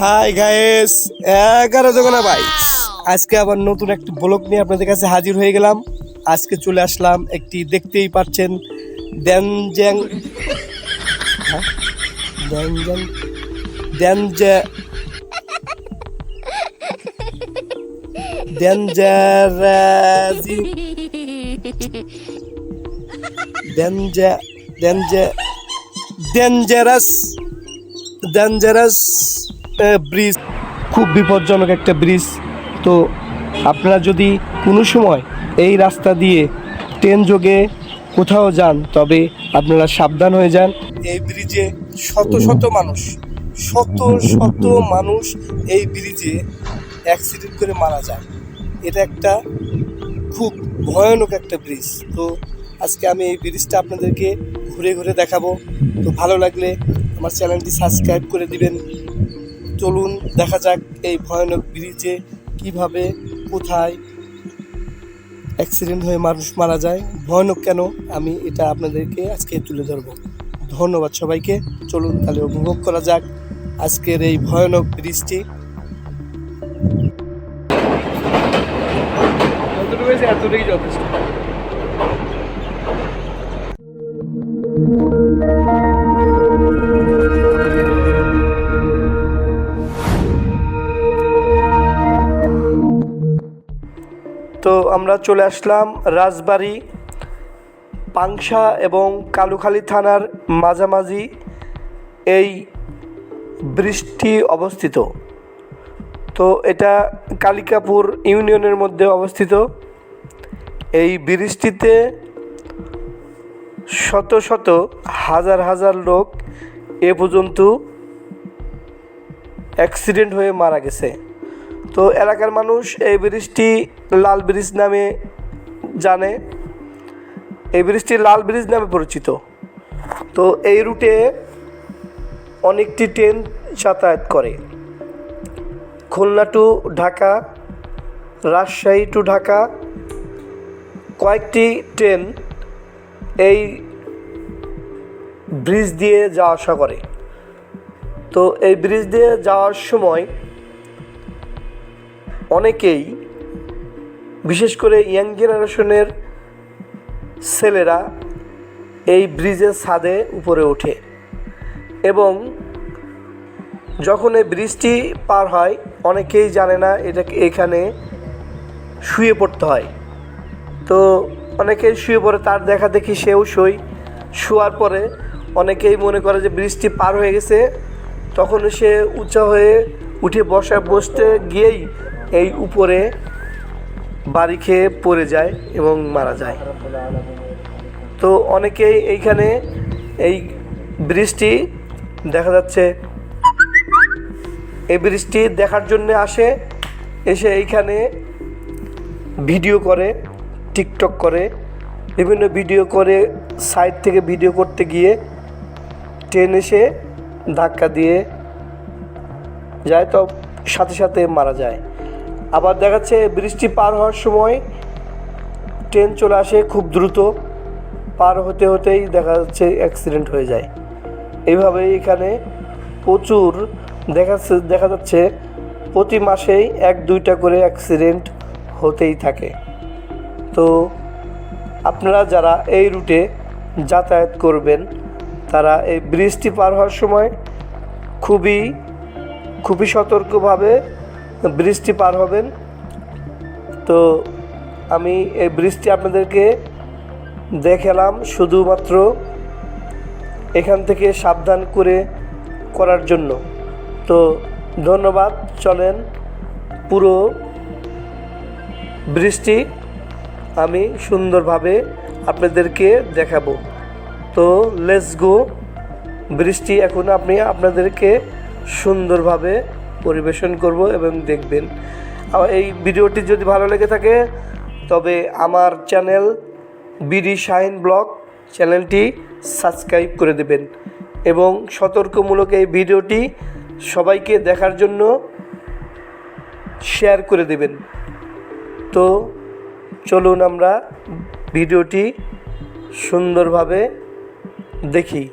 Hi guys এগারো জগনা ভাই। আজকে আবার নতুন একটি ব্লগ নিয়ে আপনাদের কাছে হাজির হয়ে গেলাম। আজকে চলে আসলাম একটি দেখতেই পাচ্ছেন ড্যানজ্যাং হ্যাঁ? ড্যানজ্যাং ড্যানজ্যা ড্যানজারাজি ড্যানজা ড্যানজা ডেঞ্জারাস ডেঞ্জারাস ব্রিজ খুব বিপজ্জনক একটা ব্রিজ তো আপনারা যদি কোনো সময় এই রাস্তা দিয়ে ট্রেন যোগে কোথাও যান, তবে আপনারা সাবধান হয়ে যান। এই ব্রিজে শত শত মানুষ, শত শত মানুষ এই ব্রিজে অ্যাক্সিডেন্ট করে মারা যায়। এটা একটা খুব ভয়ানক একটা ব্রিজ তো আজকে আমি এই ব্রিজটা আপনাদেরকে ঘুরে ঘুরে দেখাবো। তো ভালো লাগলে আমার চ্যানেলটি সাবস্ক্রাইব করে দিবেন। চলুন, দেখা যাক এই ভয়ানক ব্রিজে কীভাবে, কোথায় অ্যাক্সিডেন্ট হয়ে মানুষ মারা যায়। ভয়ানক কেন? আমি এটা আপনাদেরকে আজকে তুলে ধরবো। ধন্যবাদ সবাইকে। চলুন তাহলে উপভোগ করা যাক আজকের এই ভয়ানক ব্রিজটি। এতটুকুই যথেষ্ট। আমরা চলে আসলাম রাজবাড়ি, পাংশা এবং কালুখালী থানার মাঝামাঝি এই বৃষ্টি অবস্থিত। তো এটা কালিকাপুর ইউনিয়নের মধ্যে অবস্থিত। এই বৃষ্টিতে শত শত হাজার হাজার লোক এ পর্যন্ত অ্যাক্সিডেন্ট হয়ে মারা গেছে। তো এলাকার মানুষ এই ব্রিজটি লাল ব্রিজ নামে জানে। এই ব্রিজটি লাল ব্রিজ নামে পরিচিত। তো এই রুটে অনেকটি ট্রেন যাতায়াত করে। খুলনা টু ঢাকা, রাজশাহী টু ঢাকা কয়েকটি ট্রেন এই ব্রিজ দিয়ে যাওয়া আসা করে। তো এই ব্রিজ দিয়ে যাওয়ার সময় অনেকেই, বিশেষ করে ইয়াং জেনারেশনের ছেলেরা এই ব্রিজের ছাদে উপরে ওঠে এবং যখন এই ব্রিজটি পার হয়, অনেকেই জানে না এটা এখানে শুয়ে পড়তে হয়। তো অনেকেই শুয়ে পড়ে, তার দেখা দেখি সেও শোয়। শোয়ার পরে অনেকেই মনে করে যে ব্রিজটি পার হয়ে গেছে। তখন সে উঁচা হয়ে উঠে বসা, বসতে গিয়েই এই উপরে বাড়ি খেয়ে পড়ে যায় এবং মারা যায়। তো অনেকেই এইখানে এই ব্রিজটি দেখা যাচ্ছে। এই ব্রিজটি দেখার জন্য আসে, এসে এইখানে ভিডিও করে, টিকটক করে, বিভিন্ন ভিডিও করে সাইড থেকে ভিডিও করতে গিয়ে ট্রেন এসে ধাক্কা দিয়ে যায়, তো সাথে সাথে মারা যায়। আবার দেখাচ্ছে বৃষ্টি পার হওয়ার সময় ট্রেন চলে আসে খুব দ্রুত। পার হতে হতেই দেখা যাচ্ছে অ্যাক্সিডেন্ট হয়ে যায়। এইভাবে এখানে প্রচুর দেখা দেখা যাচ্ছে প্রতি মাসেই এক দুইটা করে অ্যাক্সিডেন্ট হতেই থাকে। তো আপনারা যারা এই রুটে যাতায়াত করবেন, তারা এই ব্রিজটি পার হওয়ার সময় খুবই খুবই সতর্কভাবে ব্রিজটি পার হবেন। তো আমি এই ব্রিজটি আপনাদেরকে দেখালাম শুধুমাত্র এখান থেকে সাবধান করে করার জন্য। তো ধন্যবাদ, চলেন পুরো ব্রিজটি আমি সুন্দরভাবে আপনাদেরকে দেখাবো। তো লেটস গো, বৃষ্টি এখন আপনি আপনাদেরকে সুন্দরভাবে পরিবেশন করব এবং দেখবেন। এই ভিডিওটি যদি ভালো লেগে থাকে, তবে আমার চ্যানেল বিডি শাহিন ব্লগ চ্যানেলটি সাবস্ক্রাইব করে দেবেন এবং সতর্কমূলক এই ভিডিওটি সবাইকে দেখার জন্য শেয়ার করে দেবেন। তো চলুন আমরা ভিডিওটি সুন্দরভাবে দেখি।